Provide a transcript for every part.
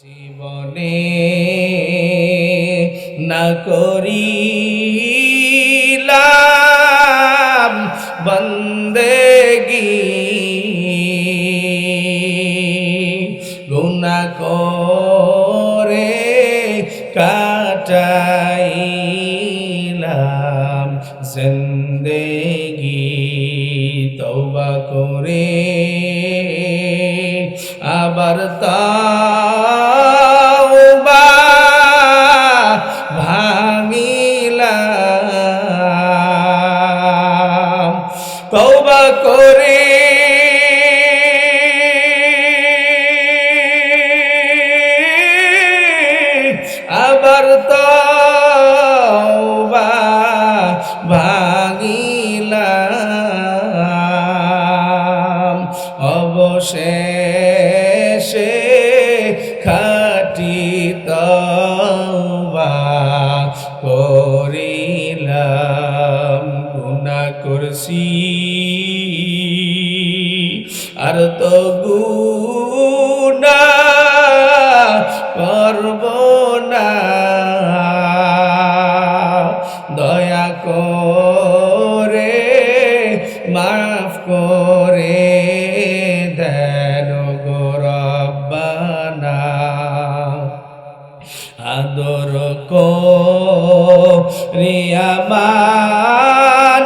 জীবনে না করিলাম করে করব না দয়া করে মাফ করে আদর রিয়া মানুষ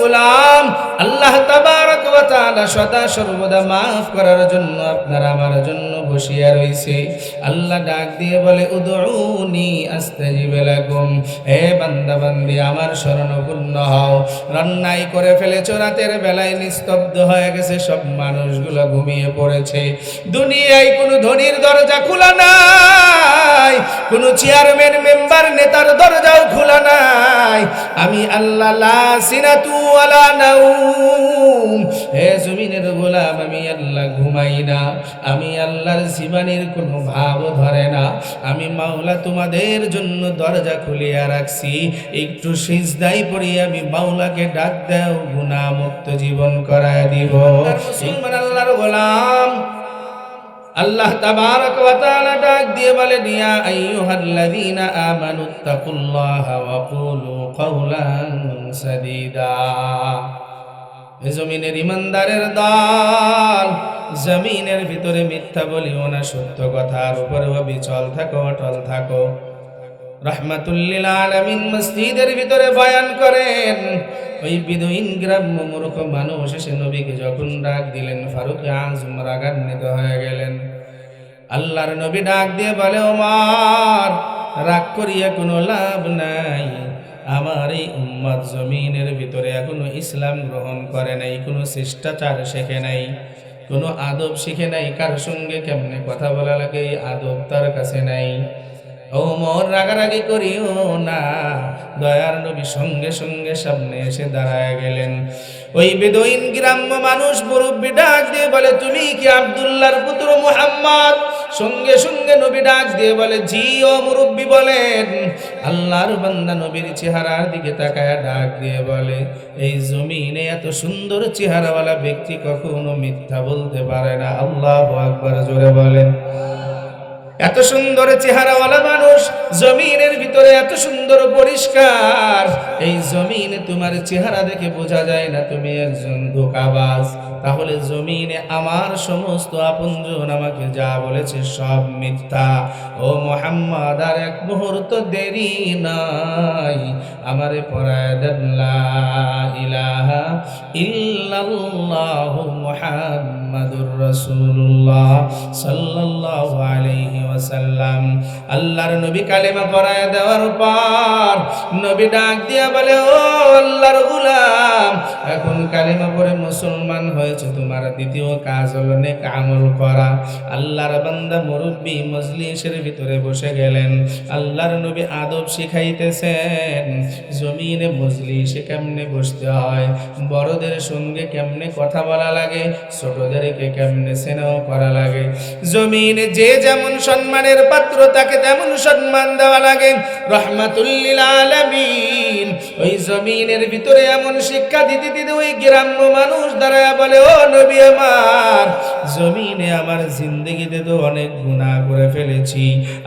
গোলাম আল্লাহ ওয়া তাআলা সদা সর্বদা মাফ করার জন্য আপনার আমার জন্য বসিয়া রইছে। আল্লাহ ডাক দিয়ে বলে, উদউনি আস্তাজিব লাকুম। হে বান্দা বান্দি আমার শরণাপন্ন হও। রান্নাই করে ফেলেছো, রাতের বেলায় নিস্তব্ধ হয়ে গেছে, সব মানুষগুলো ঘুমিয়ে পড়েছে। দুনিয়ায় কোনো ধনির দরজা খোলা নাই, কোনো চেয়ারম্যান, মেম্বার, নেতার দরজাও খোলা নাই। আমি আল্লাহ লা সিনাতু ওয়ালা নাউম। হে জমিনের গোলাম আমি আল্লাহ ঘুমাই না আমি আল্লাহর জীবনের কোনো ভাব ধরে না। আমি মাওলা তোমাদের জন্য দরজা খুলিয়া রাখছি একটু সিজদাই পড়ি আমি মাওলাকে ডাক দাও গুনাহ মুক্ত জীবন করায় দিব। মুসলমান আল্লাহর গোলাম। আল্লাহ তাবারক ওয়া তাআলা ডাক দিয়ে বলেন ইয়া আইয়ুহাল্লাযীনা আমানুত্তাকুল্লাহা ওয়া কুলু কাওলান সাদীদা। জমিনের ইমানদারের দল, জমিনের ভিতরে মিথ্যা বলিও না, সত্য কথার উপরে বিচল থাকো, অটল থাকো। রহমাতুল্লিল আলামিন মসজিদের ভিতরে বয়ান করেন, ওই বিদুইন গ্রাম্য মূর্খ মানুষ এসে নবীকে যখন ডাক দিলেন, ফারুক আজম রাগান্বিত হয়ে গেলেন। আল্লাহর নবী ডাক দিয়ে বলে, ওমার, রাগ করিয়া কোনো লাভ নাই। আমার এই উম্মাদ জমিনের ভিতরে এখনও ইসলাম গ্রহণ করে নাই, কোনো শিষ্টাচার শেখে নাই, কোনো আদব শিখে নাই, কার সঙ্গে কেমনে কথা বলা লাগে আদব তার কাছে নাই। ও মোর রাগারাগি করিও না, দয়ার নবী সঙ্গে সঙ্গে সামনে এসে দাঁড়ায় গেলেন। ওই বেদইন গ্রাম্য মানুষ মুরব্বী ডাক দিয়ে বলে, তুমি কি আব্দুল্লাহর পুত্র মুহাম্মদ? সঙ্গে সঙ্গে নবী ডাক দিয়ে বলে, জি ও মুরব্বী বলেন। আল্লাহর বান্দা নবীর চেহারার দিকে তাকায় ডাক দিয়ে বলে, এই জমিনে এত সুন্দর চেহারাওয়ালা ব্যক্তি কখনো মিথ্যা বলতে পারে না। আল্লাহ আকবার জোরে বলেন। এত সুন্দর চেহারাওয়ালা মানুষ, জমিনের ভিতরে এত সুন্দর পরিষ্কার। এই জমিনে তোমার চেহারা দেখে বোঝা যায় না, তুমি একজন ধোকাবাজ। তাহলে জমিনে আমার সমস্ত আপনজন আমাকে যা বলেছে সব মিথ্যা। ও মোহাম্মদ, আর এক মুহূর্ত দেরি নাই। আমারে লা ইলাহা ইল্লাল্লাহু মুহাম্মাদ। মুহাম্মাদুর রাসূলুল্লাহ সাল্লাল্লাহু আলাইহি ওয়াসাল্লাম। আল্লাহর নবী কালেমা পড়ায় দেওয়ার পর নবী ডাক দিয়া বলে, ও আল্লাহর গোলাম, এখন কালেমা পড়ে মুসলমান হয়েছে, তোমার দ্বিতীয় কাজ হলো নেক আমল করা। আল্লাহর বান্দা মুরব্বী মজলিসের ভিতরে বসে গেলেন। আল্লাহর নবী আদব শিখাইতেছেন, জমিনে মজলিসে কেমনে বসতে হয়? বড়দের সঙ্গে কেমনে কথা বলা লাগে? ছোটদেরকে কেমনে স্নেহ করা লাগে? জমিনে যে যেমন সম্মানের পাত্র, তাকে তেমন সম্মান দেওয়া লাগে। রহমাতুল্লিল আলামিন। ওই জমিনের ভিতরে এমন শিক্ষা দিতে দিতে ওই গ্রাম্য মানুষ দাঁড়ায় বলে, ও নবী আমার, জমিনে আমার জিন্দগিতে তো অনেক গুনাহ করে ফেলেছি।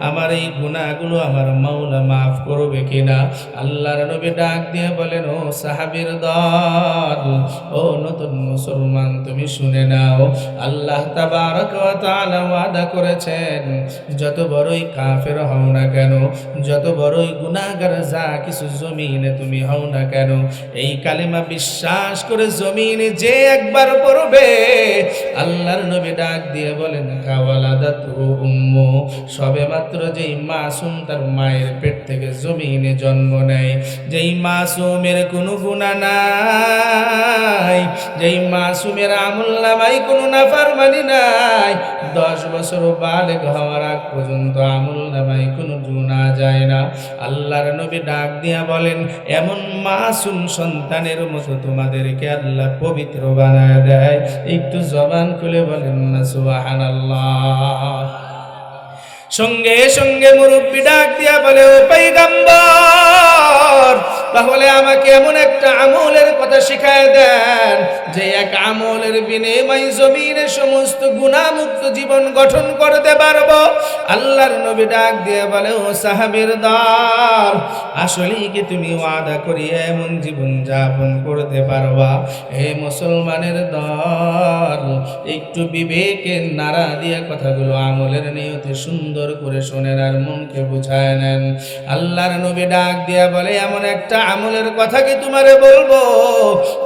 আমার এই গুনাহগুলো আমার মাওলা মাফ করবে কিনা? আল্লাহর নবী ডাক দিয়ে বলেন, ও সাহাবীর দল, ও নতুন মুসলমান, তুমি শুনে নাও। আল্লাহ তাবারক ওয়া তাআলা ওয়াদা করেছেন, যত বড়ই কাফের হও না কেন, যত বড়ই গুনাহগার, যা কিছু জমিনে তুমি হও না কেন? এই কালেমা বিশ্বাস করে জমিনে যে একবার পড়বে, আল্লাহর নবী ডাক দিয়ে বলেন কাওয়ালাদাত উম্মু। সবে মাত্র যেই মাসুম তার মায়ের পেট থেকে জমিনে জন্ম নেয়। যেই মাসুমের কোনো গুণা নাই, যেই মাসুমের আমল নামাই কোনো নাফারমানি নাই, দশ বছর বালেগ হওয়ার আগ পর্যন্ত আমল নামাই কোনো গুণা যায় না। আল্লাহর নবী ডাক দিয়া বলেন, এমন মাসুম সন্তানের মতো তোমাদেরকে আল্লাহ পবিত্র বানায় দেয়। একটু জবান খুলে বলেন না সুবাহান সঙ্গে সঙ্গে মুরব্বী ডাক দিয়া বলে, ও পৈগম্বর তাহলে আমাকে এমন একটা আমলের কথা শিখায় দেন, যে এক আমলের বিনিময় জমিনের সমস্ত গুণামুক্ত জীবন গঠন করতে পারব। আল্লাহর নবী ডাক দিয়ে বলে, ও সাহাবের দল, আসলেই কি তুমি ওয়াদা করিয়া এমন জীবন যাপন করতে পারবা? হে মুসলমানের দল, একটু বিবেকের নাড়া দিয়ে কথাগুলো আমলের নিয়তে সুন্দর করে শোনেন আর মনকে বুঝায় নেন। আল্লাহর নবী ডাক দিয়া বলে, এমন একটা আমলের কথা কি তোমারে বলব?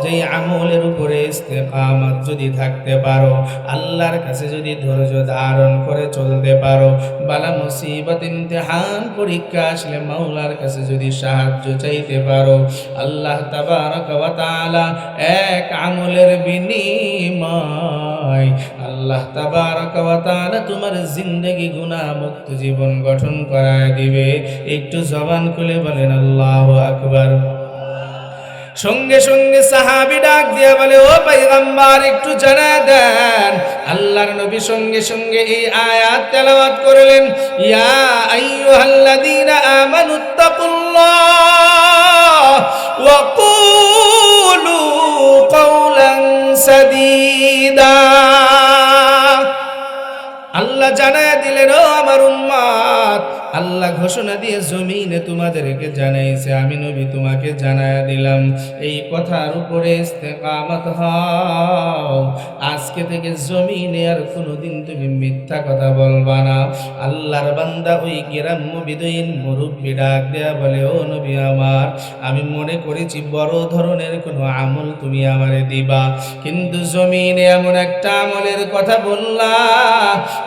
যে আমলের উপরে ইস্তেকামত যদি থাকতে পারো, আল্লাহর কাছে যদি ধৈর্য ধারণ করে চলতে পারো, বালা মুসিবত, ইমতিহান, পরীক্ষা আসলে মাওলার কাছে যদি সাহায্য চাইতে পারো, আল্লাহ তাবারক ওয়া তাআলা এক আমলের বিনিময় আল্লাহ তাবারক ওয়া তাআলা তোমার জিন্দেগি গুনাহ মুক্ত জীবন গঠন করায় দিবে। একটু জবান খুলে বলেন, আল্লাহু আকবার। সঙ্গে সঙ্গে সাহাবি ডাক দিয়া বলে, ও পাইগাম্বার, একটু জানা দেন। আল্লাহর নবী সঙ্গে সঙ্গে এই আয়াত তেলাওয়াত করলেন, ইয়া আইয়ুহাল্লাযীনা আমানুত্তাকুল্লাহ ওয়া কুলু কাওলান সাদীদা। আল্লাহ জানায় দিলেন, ও আমার উম্মাদ, আল্লাহ ঘোষণা দিয়ে জমিনে তোমাদেরকে জানাইছে, আমি নবী তোমাকে জানায় দিলাম। এই কথার উপরে ইস্তেকামত হও। আজকে থেকে জমিনে আর কোনোদিন তুমি মিথ্যা কথা বলবা না। আল্লাহর বান্দা ওই গ্রাম্য বিদয়ীন মুরব্বী ডাক দেয়া বলে, ও নবী আমার, আমি মনে করেছি বড় ধরনের কোনো আমল তুমি আমারে দিবা। কিন্তু জমিনে এমন একটা আমলের কথা বললা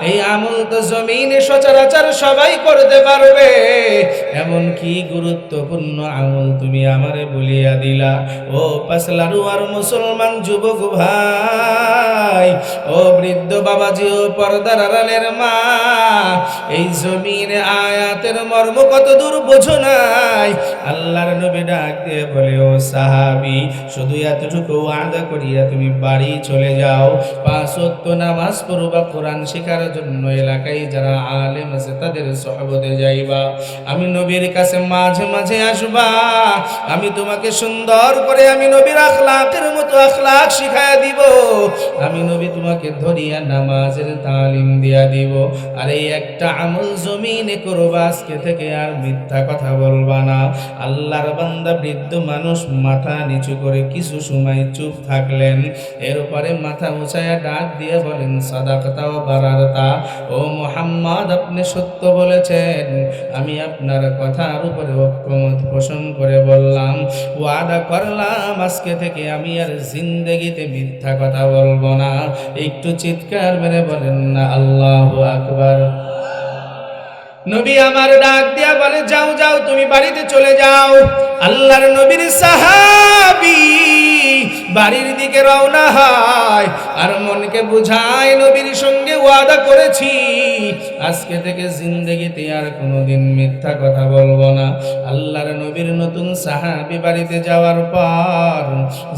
এই আমল তো জমিনে সচরাচর সবাই করতে পারবে। এমন কি গুরুত্বপূর্ণ আমল তুমি আমারে বলিয়া দিলা। ও পাসলারু আর মুসলমান যুবক ভাই, ও বৃদ্ধ বাবাজি ও পর্দার আড়ালের মা, এই জমিনে আয়াতের মর্ম কত দূর বোঝো নাই। আল্লাহর নবী ডাক দিয়ে বলে, ও সাহাবি, শুধু এতটুকু আদা করিয়া তুমি বাড়ি চলে যাও। পাঁচ নামাজ পড়বা, কোরআন শেখার জন্য এলাকায় যারা আলেম আছে তাদের সহবতে যাইবা। আমি নবীর কাছে মাঝে মাঝে আসবা। আমি তোমাকে সুন্দর করে আমি নবীর আখলাকের মতো আখলাক শিখাইয়া দিব। আমি নবী তোমাকে ধরিয়া নামাজের তালিম দিয়া দিব। আর এই একটা আমল জমিনে করবা, আজকে থেকে আর মিথ্যা কথা বলবা না। আল্লাহর বান্দা বৃদ্ধ মানুষ, মাথা নিচু করে কিছু সময় চুপ থাকলেন। এরপরে মাথা উঁচাইয়া ডাক দিয়ে বলেন, সাদাকতা ও বারারতা ও মোহাম্মদ, আপনি সত্য বলেছেন। আমি আপনার কথার উপরে ঐক্যমত পোষণ করে বললাম, ওয়াদা করলাম, আজকে থেকে আমি আর জিন্দগিতে মিথ্যা কথা বলব না। একটু চিৎকার মেরে বলেন না, আল্লাহ আকবার। নবী আমার ডাক দিয়া বলে, যাও যাও, তুমি বাড়িতে চলে যাও। আল্লাহর নবীর সাহাবি বাড়ির দিকে রওনা হয়। আর মনকে বুঝায়, নবীর সঙ্গে ওয়াদা করেছি। আজকে থেকে জিন্দগিতে আর কোনোদিন মিথ্যা কথা বলব না। আল্লাহর নবীর নতুন সাহাবি বাড়িতে যাওয়ার পর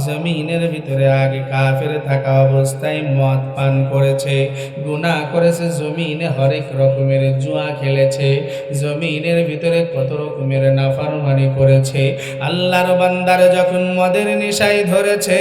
জমিনের ভিতরে আগে কাফের থাকা অবস্থায় মদ পান করেছে, গুনাহ করেছে, জমিনে হরেক রকমের জুয়া খেলেছে, জমিনের ভিতরে কত রকমের নাফরমানি করেছে। আল্লাহর বান্দার যখন মদের নেশায় ধরেছে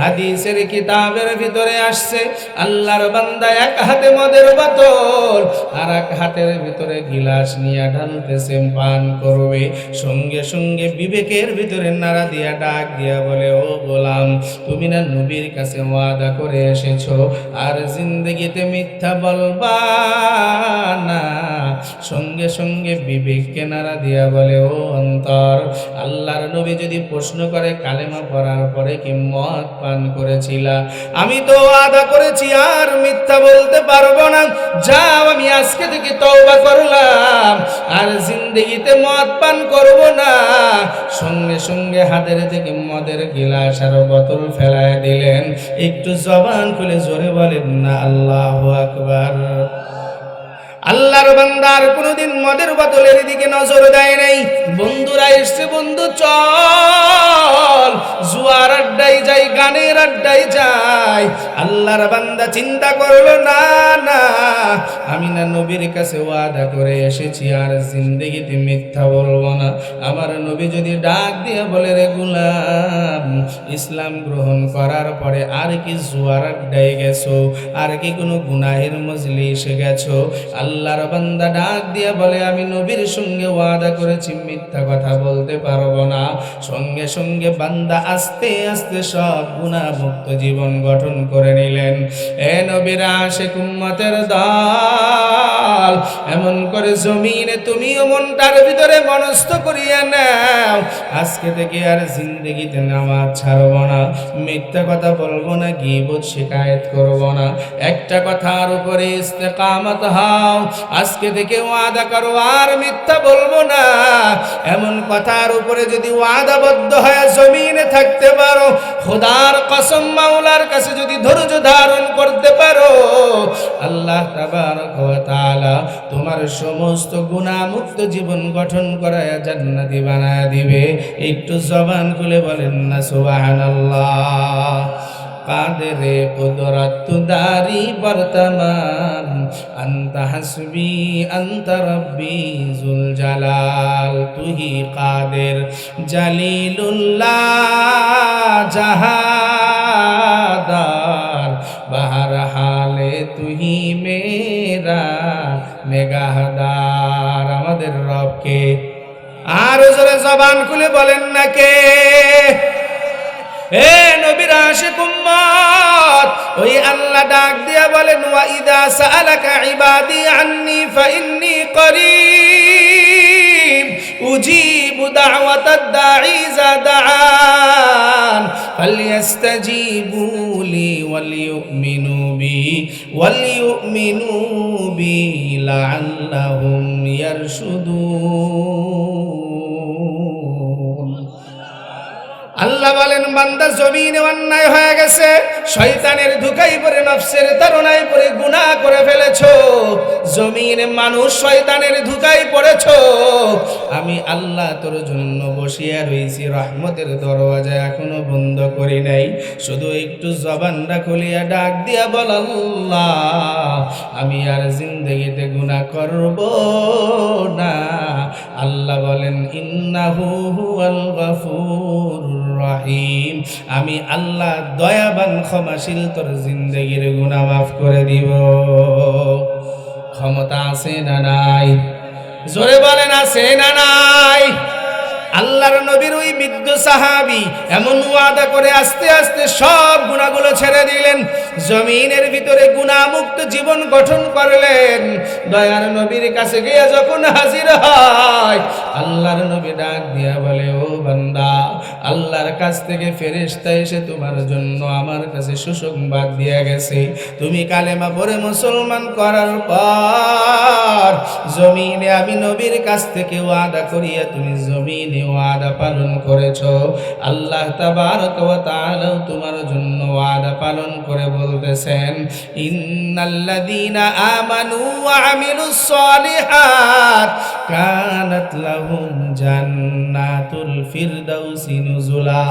হাদিসের কিতাবের ভিতরে আসছে, আল্লাহর বান্দা এক হাতে মদের বোতল আর এক হাতের ভিতরে গিলাস নিয়ে ঢালতেছে পান করবে। সঙ্গে সঙ্গে বিবেকের ভিতরে নাড়া দিয়া ডাক দিয়া বলে, ও গোলাম, তুমি না নবীর কাছে ওয়াদা করে এসেছ আর জিন্দগিতে মিথ্যা বলবা না? সঙ্গে সঙ্গে বিবেককে নাড়া দিয়া বলে, ও অন্তর, আল্লাহর নবী যদি প্রশ্ন করে কালেমা পড়ার পরে কি মদ পান করেছিলা। আমি তো আদা করেছি, আর মিথ্যা বলতে পারব না। যাও, আমি আজকে থেকে তওবা করলাম। আর জিন্দগিতে মদ পান করব না। সঙ্গে সঙ্গে হাতের থেকে মদের গিলাস আর বোতল ফেলায় দিলেন। একটু জবান খুলে জোরে বলেন, না, আল্লাহ আকবার। আল্লাহর বান্দার কোনোদিন মদের বোতলের দিকে নজর দেয় নাই। বন্ধুরা এসছে বন্ধু, চল। জুয়ার আড্ডায় যাই, গানের আড্ডায় যাই। আল্লাহর বান্দা চিন্তা করল, না না, আমি না নবীর কাছে ওয়াদা করে এসেছি, আর জিন্দগিতে মিথ্যা বলব না। আমার নবী যদি ডাক দিয়ে বলে, রে গুলাম, ইসলাম গ্রহণ করার পরে আর কি জুয়ার আড্ডায় গেছো? আর কি কোনো গুনাহের মজলি এসে গেছো আল্লাহর বান্দা ডাক দিয়ে বলে, আমি নবীর সঙ্গে ওয়াদা করেছি, মিথ্যা কথা বলতে পারব না। সঙ্গে সঙ্গে বান্দা আস্তে আস্তে সব গুণা মুক্ত জীবন গঠন করে নিলেন। এ নবীর আশে কুম্মতের দল, এমন করে জমিনে তুমিও মনটার ভিতরে মনস্থ করিয়া নাও। আজকে থেকে আর জিন্দগিতে নামাজ ছাড়বো না। মিথ্যা কথা বলব না, গিবত শিকায়ত করব না। একটা কথার উপরে ইস্তেকামত হও। আজকে থেকে ওয়াদা করো, আর মিথ্যা বলব না। এমন কথার উপরে যদি ওয়াদাবদ্ধ হয়ে জমিনে থাকতে পারো, খোদার কসম মাওলার কাছে যদি ধৈর্য ধারণ করতে পারো, আল্লাহ তোমার সমস্ত গুণামুক্ত জীবন গঠন করায় জান্নাতি বানায় দিবে। একটু জবান খুলে বলেন না, সুবহানাল্লাহ। কাদরে কুদরত দারি বর্তমান أنت حسبي أنت ربي ذو الجلال তুহি কাদের জালিলুল্লাহ জাহাদার বাহার হালে তুহি মেরা নেগাহদার আমাদের রবকে আর জোরে জবান খুলে বলেন না কে এ নবীর আশিক উম্মত ওই আল্লাহ ডাক দিয়া বলেন, ওয়া ইদা সাআলাকা ইবাদি আন্নি ফা ইন্নি করিব উজিবু দাওয়াতাদ দাঈ ইযা দাআন ফালইস্তাজিবু লি ওয়ালিয়ুমিনু বি ওয়ালিয়ুমিনু বি লাআল্লাহুম আল্লাহ বলেন, বান্দা জমিনে অন্যায় হয়ে গেছে, শয়তানের ধুকাই পরে নফসের তারণায় পরে গুনাহ করে ফেলেছো। জমিনে মানুষ শয়তানের ধুকাই পড়েছো। আমি আল্লাহ তোর জন্য বসিয়া রইছি, রহমতের দরওয়াজা এখনও বন্ধ করি নাই। শুধু একটু জবানটা খুলিয়া ডাক দিয়া বল আল্লাহ, আমি আর জিন্দগিতে গুনাহ করব না। আল্লাহ বলেন, ইন্নাহু হুয়াল গফুর রহিম। আমি আল্লাহ দয়াবান, ক্ষমাশীল তোর জিন্দগির গুনাহ মাফ করে দিব। ক্ষমতা আছে না নাই? জোরে বলেন আছে না নাই? আল্লাহর নবীর ওই বৃদ্ধ সাহাবি এমন ওয়াদা করে আস্তে আস্তে সব গুণাগুলো ছেড়ে দিলেন। জমিনের ভিতরে গুণামুক্ত জীবন গঠন করলেন। দয়ার নবীর কাছে গিয়ে যখন হাজির হয়, আল্লাহর নবী ডাক দিয়া বলে, ও বান্দা, আল্লাহর কাছ থেকে ফেরেশতা এসে তোমার জন্য আমার কাছে সুসংবাদ দিয়ে গেছে। তুমি কালেমা পড়ে মুসলমান করার পর, জমিনে আমি নবীর কাছ থেকে ওয়াদা করিয়া তুমি জমিনে ওয়াদা পালন করেছ। আল্লাহ তাবারক ওয়া তাআলা তোমার জন্য ওয়াদা পালন করে বলতেছেন, ইন্নাল্লাযীনা আমানু ওয়া আমিলুস সালিহাত কানাত লাহুম জান্নাতুল ফিরদাউসি নুজুলা।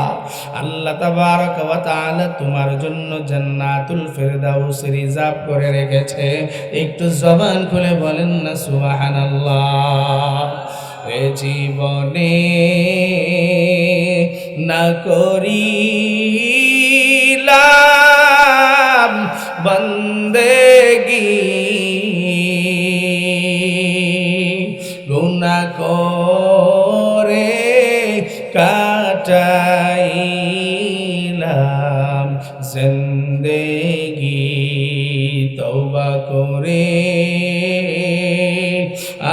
আল্লাহ তাবারক ওয়া তাআলা তোমার জন্য জান্নাতুল ফিরদাউস রিজার্ভ করে রেখেছে। একটু জবান খুলে বলেন না, সুবহানাল্লাহ। এ জীবনে না করিলাম বন্দেগি গুনা করে কাটাইলাম জিন্দেগি তওবা করে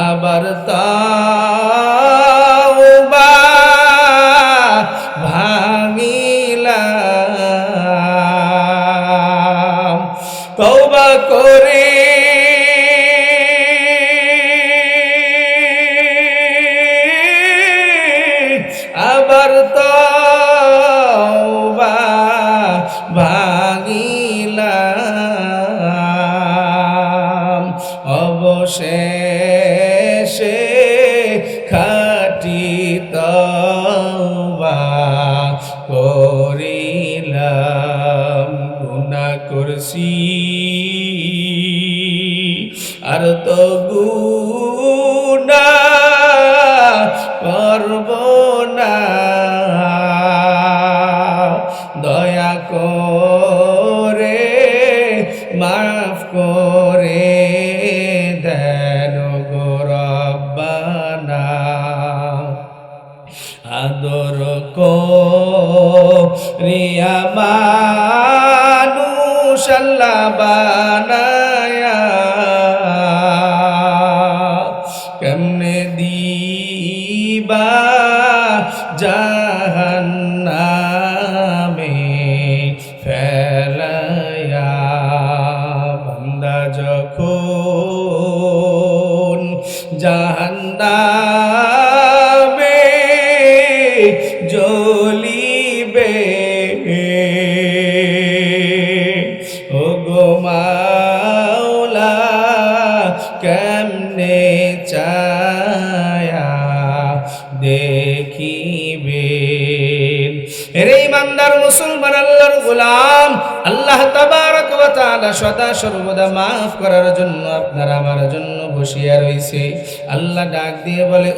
আবার তাওবা ভাঙিলাম অবশেষে রিয়া মানুষ আল্লাহ বানায়া। কেমনে দিবা জাহান্নামে ফেলায়া বান্দা যখন জাহান্নামে জ্বলিবে মুসলমান আল্লাহর গোলাম। আল্লাহ তাবারক সদা সর্বদা করার জন্য আপনার আমার জন্য বসিয়া আল্লাহ ডাক দিয়ে বলে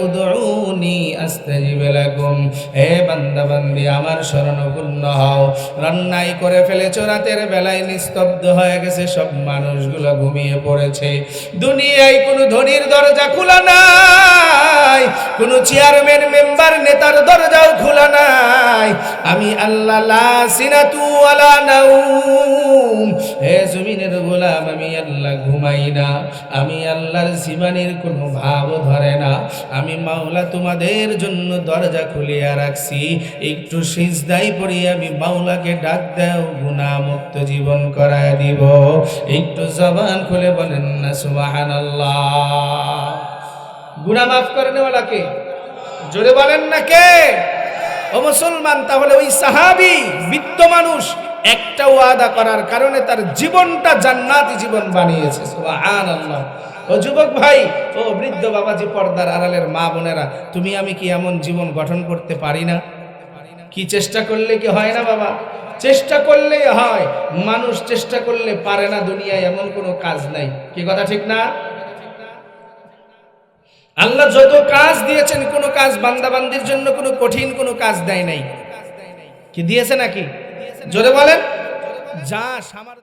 হে বান্দা আমার শরণাপন্ন হও। রান্নাই করে ফেলেছো, রাতের বেলায় নিস্তব্ধ হয়ে গেছে, সব মানুষগুলো ঘুমিয়ে পড়েছে। দুনিয়ায় কোনো ধনির দরজা খোলা নাই। কোনো চেয়ারম্যান মেম্বার নেতার দরজাও খোলা নাই। আমি আল্লাহ লা সিনাতু ওয়ালা নাউম। হে জমিনের গোলাম, আমি আল্লাহ ঘুমাই না। আমি আল্লাহর জীবনের কোনো ভাব ধরে না। আমি মাওলা তোমাদের জন্য দরজা খুলিয়া রাখছি। একটু সিজদাই পড়ি আমি মাওলাকে ডাক দাও, গুণামুক্ত জীবন করায় দিব। একটু জবান খুলে বলেন না, সুবহানাল্লাহ। গুনাহ মাফ করেনেওয়ালা কে জোরে বলেন না কে? ও মুসলমান, তাহলে ওই সাহাবি বৃত্ত মানুষ একটা ওয়াদা করার কারণে তার জীবনটা জান্নাতি জীবন বানিয়েছে। ও যুবক ভাই, ও বৃদ্ধ বাবাজি পর্দার আড়ালের মা বোনেরা, তুমি আমি কি এমন জীবন গঠন করতে পারি না? কি চেষ্টা করলে কি হয় না বাবা? চেষ্টা করলেই হয়। মানুষ চেষ্টা করলে পারে না, দুনিয়ায় এমন কোনো কাজ নাই। কি কথা ঠিক না? আল্লাহ যত কাজ দিয়েছেন, কোনো কাজ বান্দাবান্দির জন্য, কোনো কঠিন কোনো কাজ দেয় নাই। কি দিয়েছে নাকি? জোরে বলেন। যা সামার